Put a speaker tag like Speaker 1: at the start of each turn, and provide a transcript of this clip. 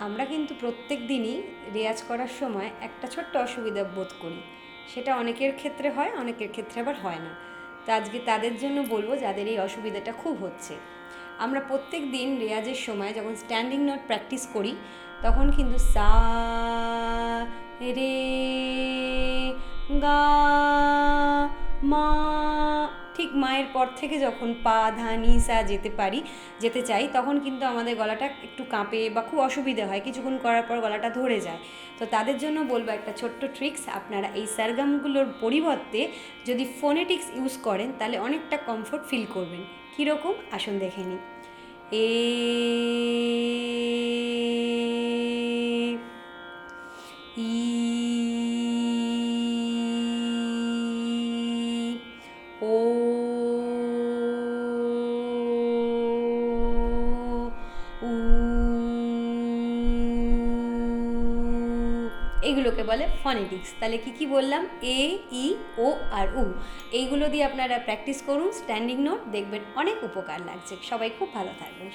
Speaker 1: আমরা কিন্তু প্রত্যেক দিনই রেয়াজ করার সময় একটা ছোট্ট অসুবিধা বোধ করি। সেটা অনেকের ক্ষেত্রে হয়, অনেকের ক্ষেত্রে আবার হয় না। তো আজকে তাদের জন্য বলব যাদের এই অসুবিধাটা খুব হচ্ছে। আমরা প্রত্যেক দিন রেয়াজের সময় যখন স্ট্যান্ডিং নোট প্র্যাকটিস করি, তখন কিন্তু সা, রে, গা, মা ঠিক মায়ের পর থেকে যখন পা, ধা, নি, সা যেতে পারি, যেতে চাই, তখন কিন্তু আমাদের গলাটা একটু কাঁপে বা খুব অসুবিধে হয়। কিছুক্ষণ করার পর গলাটা ধরে যায়। তো তাদের জন্য বলব একটা ছোট্ট ট্রিক্স আপনারা এই সারগামগুলোর পরিবর্তে যদি ফোনেটিক্স ইউজ করেন, তাহলে অনেকটা কমফোর্ট ফিল করবেন। কীরকম? আসুন দেখে নিই। এ, ই এইগুলোকে বলে ফনেটিক্স তাহলে কি কি বললাম? এ ই ও আর উ এইগুলো দিয়ে আপনারা প্র্যাকটিস করুন স্ট্যান্ডিং নোট দেখবেন অনেক উপকার লাগছে। সবাই খুব ভালো থাকবেন